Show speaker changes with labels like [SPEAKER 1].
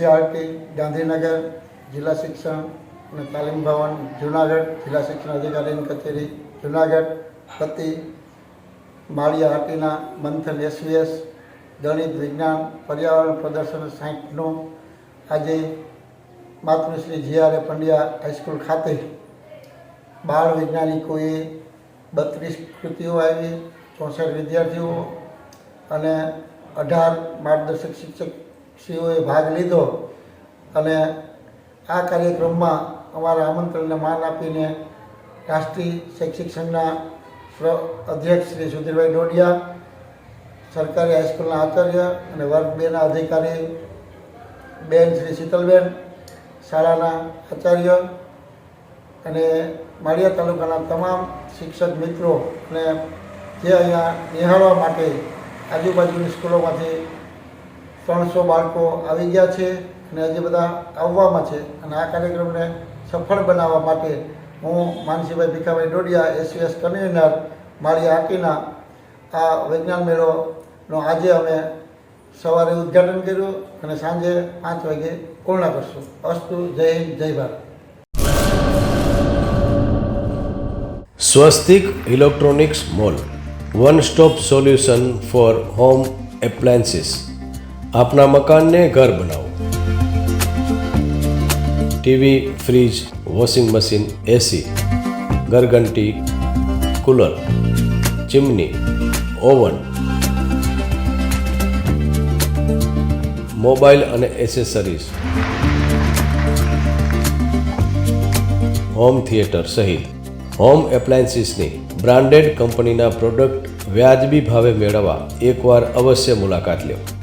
[SPEAKER 1] NCERT Gandhinagar જિલ્લા શિક્ષણ અને તાલીમ ભવન, જુનાગઢ જિલ્લા શિક્ષણ અધિકારીની કચેરી, જુનાગઢ પતિ માળિયા હાટીના મંથન એસવીએસ, ગણિત, વિજ્ઞાન, પર્યાવરણ પ્રદર્શન સાહીઠનું આજે માતૃશ્રી જીઆરએ પંડ્યા હાઈસ્કૂલ ખાતે બાળ વૈજ્ઞાનિકોએ બત્રીસ કૃતિઓ આવી, ચોસઠ વિદ્યાર્થીઓ અને અઢાર માર્ગદર્શક શિક્ષકશ્રીઓએ ભાગ લીધો અને આ કાર્યક્રમમાં અમારા આમંત્રણને માન આપીને રાષ્ટ્રીય શૈક્ષિક સંઘના અધ્યક્ષ શ્રી સુધીરભાઈ ડોડિયા, સરકારી હાઈસ્કૂલના આચાર્ય અને વર્ગ બેના અધિકારી બેન શ્રી શીતલબેન, શાળાના આચાર્ય અને માળિયા તાલુકાના તમામ શિક્ષક મિત્રો અને જે અહીંયા નિહાળવા માટે આજુબાજુની સ્કૂલોમાંથી ત્રણસો બાળકો આવી ગયા છે અને હજી બધા આવવામાં છે અને આ કાર્યક્રમને સફળ બનાવવા માટે હું માનસીભાઈ ભીખાભાઈ ડોડિયા, એસવીએસ કન્વીનર મારી હાટીના આ વિજ્ઞાન મેળોનો આજે અમે સવારે ઉદ્ઘાટન કર્યું અને સાંજે પાંચ વાગે પૂર્ણ કરશું. અસ્તુ, જય હિન્દ, જય Bharat.
[SPEAKER 2] Swastik electronics mall. One stop solution for home appliances. આપના મકાનને ઘર બનાવો. TV, fridge, washing machine AC ઘરઘંટી, cooler, chimney, oven, mobile અને એસેસરીઝ, હોમ થિયેટર સહિત હોમ એપ્લાયન્સીસની બ્રાન્ડેડ કંપનીના પ્રોડક્ટ વ્યાજબી ભાવે મેળવવા એકવાર અવશ્ય મુલાકાત લો.